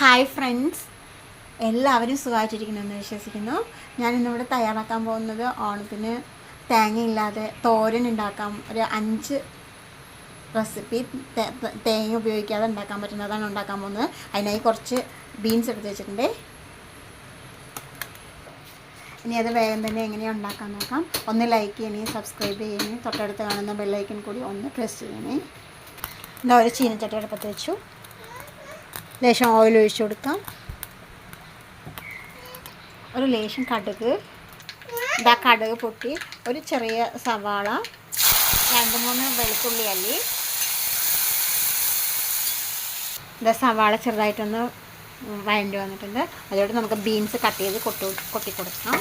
Hi friends എല്ലാവരും സുഖമായിട്ടിരിക്കണമെന്ന് വിശ്വസിക്കുന്നു. ഞാൻ ഇന്നിവിടെ തയ്യാറാക്കാൻ പോകുന്നത് ഓണത്തിന് തേങ്ങയില്ലാതെ തോരൻ ഉണ്ടാക്കാം ഒരു അഞ്ച് റെസിപ്പി തേങ്ങ ഉപയോഗിക്കാതെ ഉണ്ടാക്കാൻ പറ്റുന്നതാണ് ഉണ്ടാക്കാൻ പോകുന്നത്. അതിനായി കുറച്ച് ബീൻസ് എടുത്ത് വെച്ചിട്ടുണ്ട്. ഇനി അത് വേഗം തന്നെ എങ്ങനെയാണ് ഉണ്ടാക്കാൻ നോക്കാം. ഒന്ന് ലൈക്ക് ചെയ്യണേ സബ്സ്ക്രൈബ് ചെയ്യണേ തൊട്ടടുത്ത് കാണുന്ന ബെല്ലൈക്കൻ കൂടി ഒന്ന് പ്രസ് ചെയ്യണേ. എന്താ ഒരു ചീനച്ചട്ടി അടുപ്പത്ത് വെച്ചു. ലേശം ഓയിൽ ഒഴിച്ചു കൊടുക്കാം. ഒരു ലേശം കടുക്. ഇതാ കടുക് പൊട്ടി. ഒരു ചെറിയ സവാള. രണ്ട് മൂന്ന് വെളുത്തുള്ളി അല്ലി. ഇതാ സവാള ചെറുതായിട്ടൊന്ന് വഴണ്ടി വന്നിട്ടുണ്ട്. അതോടെ നമുക്ക് ബീൻസ് കട്ട് ചെയ്ത് കൊട്ടി കൊട്ടി കൊടുക്കാം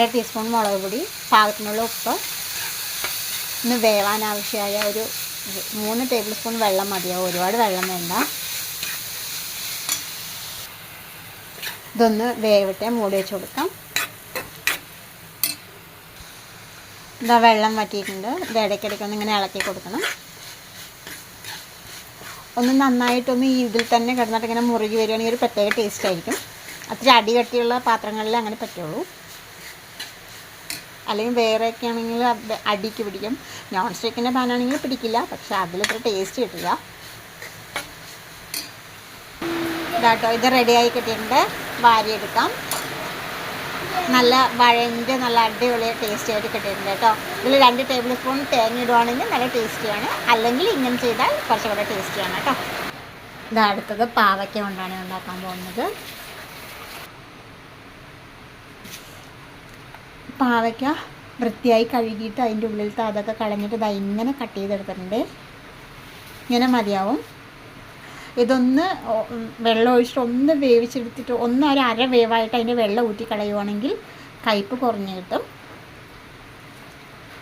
അര ടീസ്പൂൺ മുളക് പൊടി പാകത്തിനുള്ള ഉപ്പ്. ഇന്ന് വേവാൻ ആവശ്യമായ ഒരു മൂന്ന് ടേബിൾ സ്പൂൺ വെള്ളം മതിയാവും ഒരുപാട് വെള്ളം വേണ്ട. ഇതൊന്ന് വേവട്ടെ മൂടി വെച്ച് കൊടുക്കാം. ഇതാ വെള്ളം വറ്റിയിട്ടുണ്ട്. ഇത് ഇടയ്ക്കിടയ്ക്ക് ഒന്ന് ഇങ്ങനെ ഇളക്കി കൊടുക്കണം. ഒന്ന് നന്നായിട്ടൊന്ന് ഇതിൽ തന്നെ കിടന്നിട്ട് ഇങ്ങനെ മുറുകി വരികയാണെങ്കിൽ ഒരു പ്രത്യേക ടേസ്റ്റ് ആയിരിക്കും. അത്ര അടി കട്ടിയുള്ള പാത്രങ്ങളിൽ അങ്ങനെ പറ്റുള്ളൂ. അല്ലെങ്കിൽ വേറെയൊക്കെ ആണെങ്കിൽ അടിക്ക് പിടിക്കും. നോൺ സ്റ്റിക്കിന്റെ പാനാണെങ്കിൽ പിടിക്കില്ല. പക്ഷെ അതിലിത്ര ടേസ്റ്റ് കിട്ടില്ല. ഇതാട്ടോ ഇത് റെഡിയായി കിട്ടിയിട്ടുണ്ട്. വാരിയെടുക്കാം. നല്ല വഴന്റെ നല്ല അടിപൊളി ടേസ്റ്റി ആയിട്ട് കിട്ടിയിട്ടുണ്ട് കേട്ടോ. ഇതിൽ രണ്ട് ടേബിൾ സ്പൂൺ തേങ്ങ ഇടുവാണെങ്കിൽ നല്ല ടേസ്റ്റിയാണ് അല്ലെങ്കിൽ ഇങ്ങനെ ചെയ്താൽ കുറച്ചുകൂടെ ടേസ്റ്റിയാണ് കേട്ടോ. ഇത് അടുത്തത് പാവയ്ക്ക കൊണ്ടാണ് ഉണ്ടാക്കാൻ പോകുന്നത്. പാവയ്ക്ക വൃത്തിയായി കഴുകിയിട്ട് അതിന്റെ ഉള്ളിലത്തെ അതൊക്കെ കളഞ്ഞിട്ട് ഇതാ ഇങ്ങനെ കട്ട് ചെയ്തെടുത്തിട്ടുണ്ട്. ഇങ്ങനെ മതിയാവും. ഇതൊന്ന് വെള്ളം ഒഴിച്ചിട്ട് ഒന്ന് വേവിച്ചെടുത്തിട്ട് ഒന്ന് ഒരു അര വേവായിട്ട് അതിന്റെ വെള്ളം ഊറ്റി കളയുവാണെങ്കിൽ കയ്പ്പ് കുറഞ്ഞു കിട്ടും.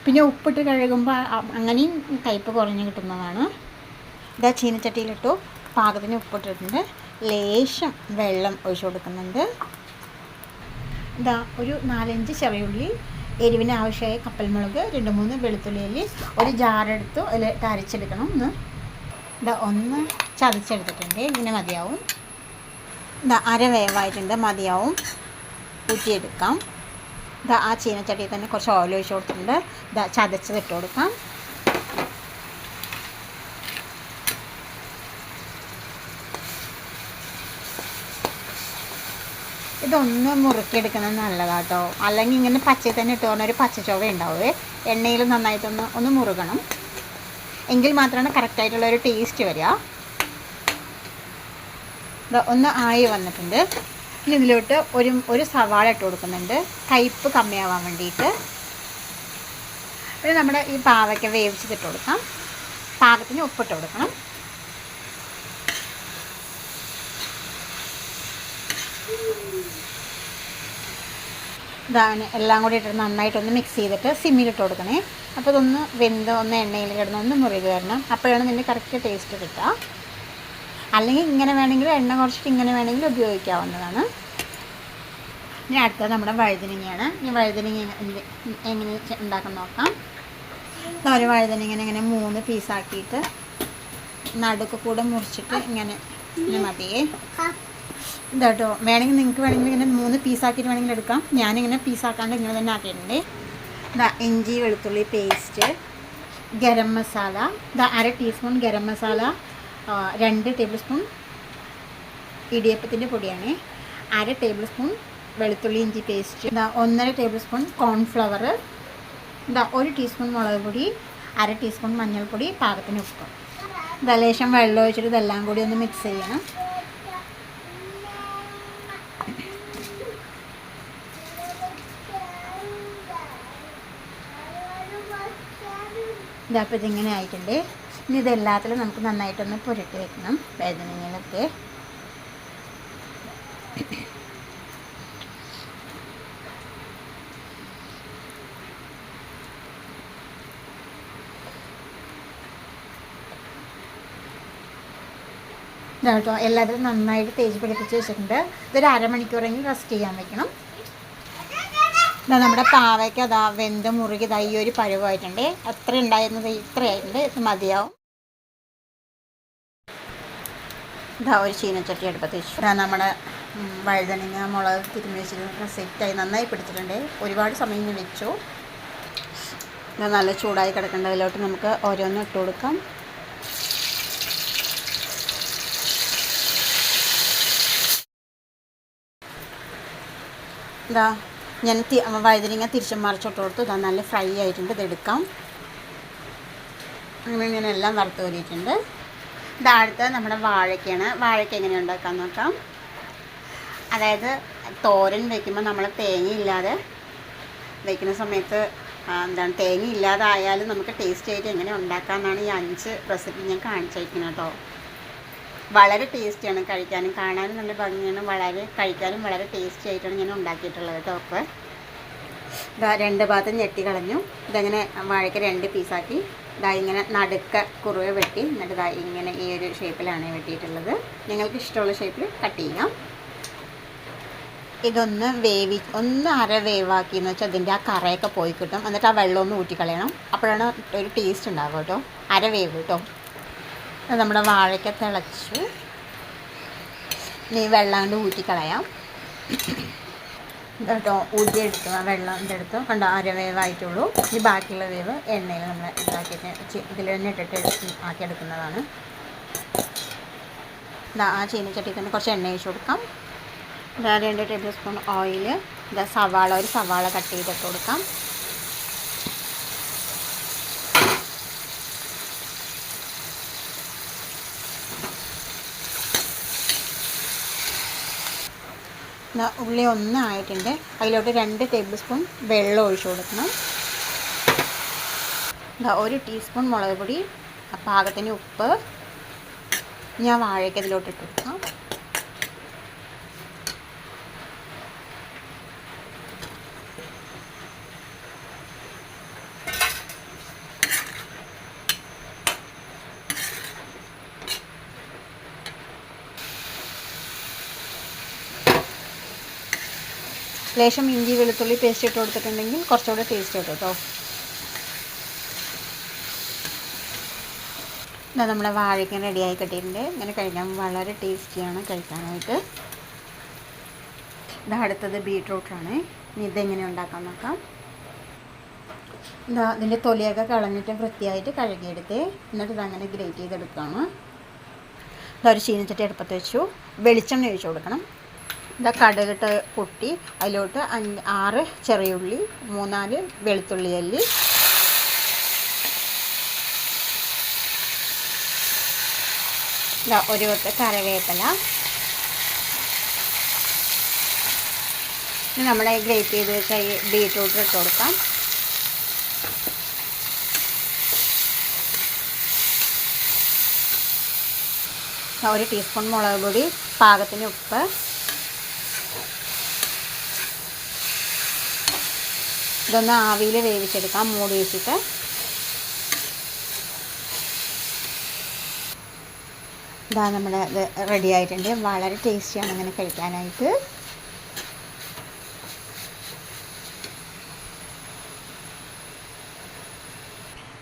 പിന്നെ ഉപ്പിട്ട് കഴുകുമ്പോൾ അങ്ങനെയും കയ്പ്പ് കുറഞ്ഞു കിട്ടുന്നതാണ്. ഇതാ ചീനച്ചട്ടിയിലിട്ടു. പാകത്തിന് ഉപ്പിട്ടിട്ടുണ്ട്. ലേശം വെള്ളം ഒഴിച്ചു കൊടുക്കുന്നുണ്ട്. ഇതാ ഒരു നാലഞ്ച് ചെറിയുള്ളി എരിവിന് ആവശ്യമായ കപ്പൽമുളക് രണ്ട് മൂന്ന് വെളുത്തുള്ളി ഒരു ജാറെടുത്തു അതിലിട്ട് അരച്ചെടുക്കണം ഒന്ന്. ഇതാ ഒന്ന് ചതച്ചെടുത്തിട്ടുണ്ട് ഇങ്ങനെ മതിയാവും. ഇതാ അര വേവായിട്ടുണ്ട് മതിയാവും. ഊറ്റിയെടുക്കാം. ഇതാ ആ ചീനച്ചട്ടിയിൽ തന്നെ കുറച്ച് ഓയിൽ ഒഴിച്ച് കൊടുത്തിട്ടുണ്ട്. ഇതാ ചതച്ചത് ഇട്ട് കൊടുക്കാം. ഇതൊന്ന് മുറുക്കിയെടുക്കുന്നത് നല്ലതാട്ടോ. അല്ലെങ്കിൽ ഇങ്ങനെ പച്ചയിൽ തന്നെ ഇട്ട് പറഞ്ഞൊരു പച്ചച്ചൊവ ഉണ്ടാവുമേ എണ്ണയിൽ നന്നായിട്ടൊന്ന് ഒന്ന് മുറുകണം. എങ്കിൽ മാത്രമാണ് കറക്റ്റായിട്ടുള്ള ഒരു ടേസ്റ്റ് വരിക. ഒന്ന് ആയി വന്നിട്ടുണ്ട്. ഇനി ഇതിലോട്ട് ഒരു ഒരു സവാള ഇട്ട് കൊടുക്കുന്നുണ്ട്. കയ്പ്പ് കമ്മിയാവാൻ വേണ്ടിയിട്ട്. പിന്നെ നമ്മുടെ ഈ പാവയ്ക്ക വേവിച്ചിട്ട് കൊടുക്കാം. പാകത്തിന് ഉപ്പിട്ട് കൊടുക്കണം. ഇതാണ് എല്ലാം കൂടി ഇട്ട് നന്നായിട്ടൊന്ന് മിക്സ് ചെയ്തിട്ട് സിമ്മിലിട്ട് കൊടുക്കണേ. അപ്പോൾ ഇതൊന്ന് വെന്ത് ഒന്ന് എണ്ണയിൽ കിടന്ന് ഒന്ന് മുറിവ് വരണം. അപ്പോഴാണ് ഇതിന്റെ കറക്റ്റ് ടേസ്റ്റ് കിട്ടുക. അല്ലെങ്കിൽ ഇങ്ങനെ വേണമെങ്കിലും എണ്ണ കുറച്ചിട്ട് ഇങ്ങനെ വേണമെങ്കിലും ഉപയോഗിക്കാവുന്നതാണ്. ഇനി അടുത്തത് നമ്മുടെ വഴുതനങ്ങയാണ്. ഇനി വഴുതനങ്ങ എങ്ങനെ ഉണ്ടാക്കാൻ നോക്കാം. ഒരു വഴുതനങ്ങനെ ഇങ്ങനെ മൂന്ന് പീസാക്കിയിട്ട് നടുക്ക് കൂടെ മുറിച്ചിട്ട് ഇങ്ങനെ മതിയേ. ഇതാട്ടോ. വേണമെങ്കിൽ നിങ്ങൾക്ക് വേണമെങ്കിൽ ഇങ്ങനെ മൂന്ന് പീസാക്കിയിട്ട് വേണമെങ്കിൽ എടുക്കാം. ഞാനിങ്ങനെ പീസാക്കാണ്ട് ഇങ്ങനെ തന്നെ ആക്കിയിട്ടുണ്ട്. ഇതാ ഇഞ്ചി വെളുത്തുള്ളി പേസ്റ്റ് ഗരം മസാല. ഇതാ അര ടീസ്പൂൺ ഗരം മസാല രണ്ട് ടേബിൾ സ്പൂൺ ഇടിയപ്പത്തിന്റെ പൊടിയാണ്. അര ടേബിൾ സ്പൂൺ വെളുത്തുള്ളി ഇഞ്ചി പേസ്റ്റ് ഇതാ ഒന്നര ടേബിൾ സ്പൂൺ കോൺഫ്ലവർ ഇതാ ഒരു ടീസ്പൂൺ മുളക് പൊടി അര ടീസ്പൂൺ മഞ്ഞൾപ്പൊടി പാകത്തിന് ഉപ്പ്. ഇതാ ലേശം വെള്ളം ഒഴിച്ചിട്ട് ഇതെല്ലാം കൂടി ഒന്ന് മിക്സ് ചെയ്യണം. ഇതപ്പോൾ ഇതിങ്ങനെ ആയിട്ടുണ്ട്. ഇനി ഇതെല്ലാത്തിലും നമുക്ക് നന്നായിട്ടൊന്ന് പുരട്ടി വെക്കണം. വേദനയിലൊക്കെ കേട്ടോ എല്ലാത്തിലും നന്നായിട്ട് തേച്ച് പിടിപ്പിച്ച് വെച്ചിട്ടുണ്ട്. ഇതൊരു അരമണിക്കൂറെങ്കിലും റെസ്റ്റ് ചെയ്യാൻ വെക്കണം. ഇതാ നമ്മുടെ പാവയ്ക്ക് അതാ വെന്ത് മുറുകി ഇതാ ഈ ഒരു പരുവായിട്ടുണ്ട്. അത്ര ഉണ്ടായിരുന്നത് ഇത്രയായിട്ടുണ്ട്. ഇത് മതിയാവും. ഇതാ ഒരു ചീനച്ചട്ടി എടുപ്പ് വെച്ചു. നമ്മുടെ വഴുതനങ്ങ മുളക് തിരുമ്മി സെറ്റായി നന്നായി പിടിച്ചിട്ടുണ്ട്. ഒരുപാട് സമയം ഞാൻ വെച്ചു. നല്ല ചൂടായി കിടക്കേണ്ടതിലോട്ട് നമുക്ക് ഓരോന്നും ഇട്ട് കൊടുക്കാം. ഇതാ ഞാൻ വൈദ്യുതിങ്ങ തിരിച്ചും മറിച്ചിട്ട് കൊടുത്തു. ഇതാ നല്ല ഫ്രൈ ആയിട്ടുണ്ട്. ഇതെടുക്കാം അങ്ങനെ ഇങ്ങനെ എല്ലാം വറുത്ത് കോരിയിട്ടുണ്ട് ഇതാ അടുത്ത നമ്മുടെ വാഴയ്ക്കാണ്. വാഴയ്ക്ക എങ്ങനെ ഉണ്ടാക്കാൻ നോക്കാം. അതായത് തോരൻ വയ്ക്കുമ്പോൾ നമ്മൾ തേങ്ങയില്ലാതെ വയ്ക്കുന്ന സമയത്ത് എന്താണ് തേങ്ങ ഇല്ലാതായാലും നമുക്ക് ടേസ്റ്റ് ആയിട്ട് എങ്ങനെ ഉണ്ടാക്കാമെന്നാണ് ഈ അഞ്ച് റെസിപ്പി ഞാൻ കാണിച്ചു വയ്ക്കുന്നത് കേട്ടോ വളരെ ടേസ്റ്റിയാണ് കഴിക്കാനും. കാണാനും നല്ല ഭംഗിയാണ്. വളരെ കഴിക്കാനും വളരെ ടേസ്റ്റി ആയിട്ടാണ് ഞാൻ ഉണ്ടാക്കിയിട്ടുള്ളത് അപ്പോൾ ഇതാ രണ്ട് ഭാഗത്തും ഞെട്ടി കളഞ്ഞു. ഇതങ്ങനെ വാഴയ്ക്ക് രണ്ട് പീസാക്കി. ഇതാ ഇങ്ങനെ നടുക്ക കുറുവ വെട്ടി. എന്നിട്ട് ഇതാ ഇങ്ങനെ ഈ ഒരു ഷേപ്പിലാണ് വെട്ടിയിട്ടുള്ളത്. നിങ്ങൾക്ക് ഇഷ്ടമുള്ള ഷേപ്പിൽ കട്ട് ചെയ്യാം. ഇതൊന്ന് വേവി ഒന്ന് അര വേവാക്കി എന്ന് വെച്ചാൽ അതിന്റെ ആ കറയൊക്കെ പോയി കിട്ടും. എന്നിട്ട് ആ വെള്ളം ഒന്ന് ഊറ്റിക്കളയണം. അപ്പോഴാണ് ഒരു ടേസ്റ്റ് ഉണ്ടാവുക കേട്ടോ. അര വേവ് കേട്ടോ. നമ്മുടെ വാഴയ്ക്ക തിളച്ചു. ഇനി വെള്ളം കൊണ്ട് ഊറ്റിക്കളയാം കേട്ടോ ഊറ്റിയെടുത്തു ആ വെള്ളം ഇതെടുത്തു. കണ്ടോ അര വേവായിട്ടുള്ളൂ. ഈ ബാക്കിയുള്ള വേവ് എണ്ണയിൽ നമ്മൾ ഇതാക്കിയിട്ട് ഇതിൽ തന്നെ ഇട്ടിട്ട് എടുത്ത് ആക്കിയെടുക്കുന്നതാണ്. ഇതാ ആ ചീനച്ചട്ടിയിൽ തന്നെ കുറച്ച് എണ്ണ ഒഴിച്ച് കൊടുക്കാം. രണ്ട് ടേബിൾ സ്പൂൺ ഓയിൽ ഇതാ സവാള ഒരു സവാള കട്ട് ചെയ്തിട്ട് കൊടുക്കാം. ഉള്ളി ഒന്നായിട്ടുണ്ട്. അതിലോട്ട് രണ്ട് ടേബിൾ സ്പൂൺ വെള്ളം ഒഴിച്ചു കൊടുക്കണം. ഒരു ടീസ്പൂൺ മുളക് പൊടി പാകത്തിന് ഉപ്പ്. ഞാൻ വാഴയ്ക്ക് ഇതിലോട്ട് ഇട്ട് കൊടുക്കാം. ലേശം ഇഞ്ചി വെളുത്തുള്ളി പേസ്റ്റ് ഇട്ട് കൊടുത്തിട്ടുണ്ടെങ്കിൽ കുറച്ചുകൂടെ ടേസ്റ്റ് കിട്ടും കേട്ടോ ഇതാ നമ്മുടെ വാഴയ്ക്ക റെഡിയായി കിട്ടിയിട്ടുണ്ട്. ഇങ്ങനെ കഴിക്കാൻ വളരെ ടേസ്റ്റിയാണ് കഴിക്കാനായിട്ട്. ഇതാ അടുത്തത് ബീട്രൂട്ടാണ് ഇനി ഇതെങ്ങനെ ഉണ്ടാക്കാൻ നോക്കാം. ഇതാ ഇതിന്റെ തൊലിയൊക്കെ കളഞ്ഞിട്ട് വൃത്തിയായിട്ട് കഴുകിയെടുത്ത് എന്നിട്ട് ഇതങ്ങനെ ഗ്രേറ്റ് ചെയ്തെടുക്കുകയാണ്. ഒരു ചീനച്ചട്ടി അടുപ്പത്ത് വെച്ചു. വെളിച്ചെണ്ണ ഒഴിച്ചു കൊടുക്കണം. ഇതാ കടുകിട്ട് പൊട്ടി. അതിലോട്ട് അഞ്ച് ആറ് ചെറിയുള്ളി മൂന്നാൽ വെളുത്തുള്ളി അല്ലി. ഇതാ ഒരു കൊത്ത് കറിവേപ്പില. നമ്മുടെ ഗ്രേറ്റ് ചെയ്ത് വെച്ച ഈ ബീറ്റ്റൂട്ട് ഇട്ട് കൊടുക്കാം. ഒരു ടീസ്പൂൺ മുളക് പൊടി പാകത്തിന് ഉപ്പ്. ഇതൊന്ന് ആവിയിൽ വേവിച്ചെടുക്കാം. മൂടി വെച്ചിട്ട്. ഇതാ നമ്മുടെ റെഡി ആയിട്ടുണ്ട്. വളരെ ടേസ്റ്റിയാണ് ഇങ്ങനെ കഴിക്കാനായിട്ട്.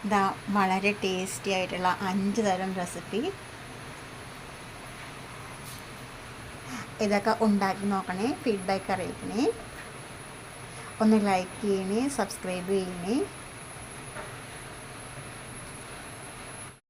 ഇതാ വളരെ ടേസ്റ്റി ആയിട്ടുള്ള അഞ്ച് തരം റെസിപ്പി ഇതൊക്കെ ഉണ്ടാക്കി നോക്കണേ ഫീഡ്ബാക്ക് അറിയിക്കണേ. ഒന്ന് ലൈക്ക് ചെയ്യണേ സബ്സ്ക്രൈബ് ചെയ്യണേ.